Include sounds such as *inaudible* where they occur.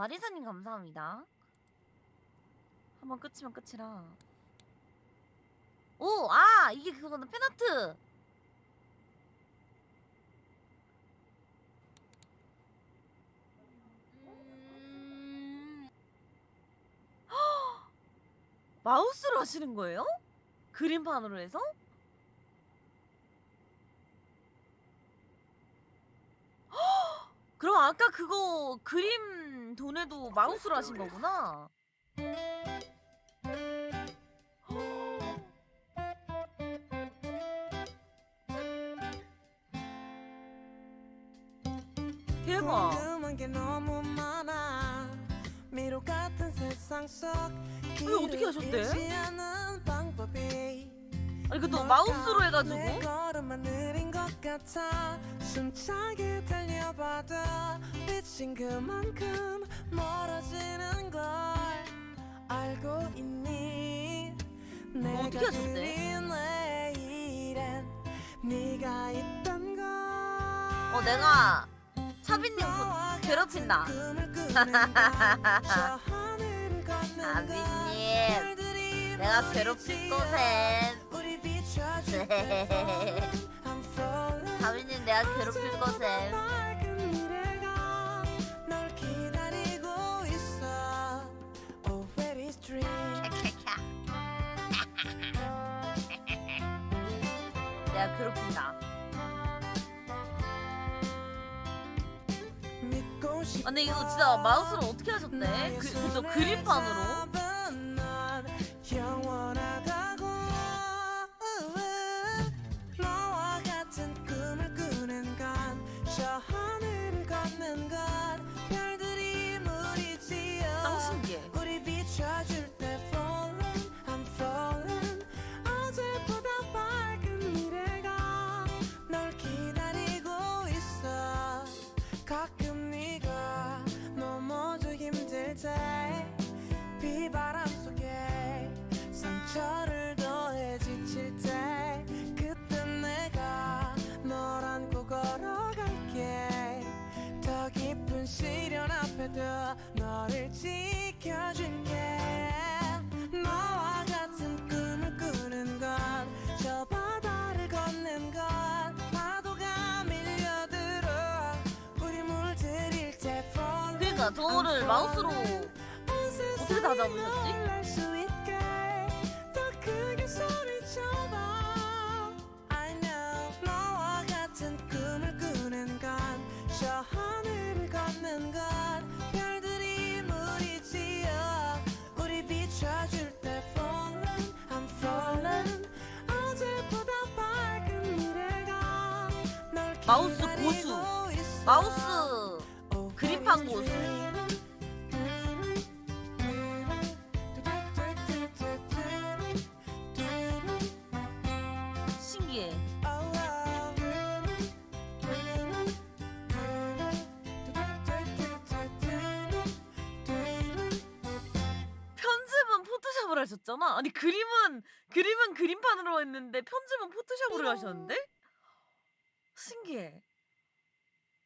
마리사님 감사합니다. 한번 끝이면 끝이라. 오, 아 이게 그거는 팬아트. 음. *gasps* 마우스로 하시는 거예요? 그림판으로 해서? 그럼 아까 그거 그림 돈에도 마우스로 하신 거구나. 대박. 궁금한 게 너무 많아 미로 같은 세상 속 이거 어떻게 하셨대? 잃지 않는 방법이 아니 그또 뭘까? 마우스로 내 해가지고 걸음만 느린 것 같아 숨차게 달려봐도 미친 그만큼 멀어지는 걸 알고 있니 내가 어떻게 하셨대? 그린 내일엔 네가 있단 걸어 내가 차빈님 곧 괴롭힌다. 아비님, *laughs* 내가 괴롭힐 거셈. *laughs* 내가 괴롭힐 dream? *laughs* 내가 괴롭힌다. 아, 근데 이거 진짜 마우스로 어떻게 하셨대? 그, 그저 그림판으로? 가끔 네가 넘어져 힘들 때 비바람 속에 상처를 더해 지칠 때 그때 내가 널 안고 걸어갈게. 더 깊은 시련 앞에도 너를 지 그러니까 저거를 마우스로 어떻게 다 잡으셨지? 마우스 고수. 마우스 고수. dream? 신기해. 하셨잖아. 아니 그림은 그림은 그림판으로 했는데 편집은 포토샵으로 하셨는데? 신기해.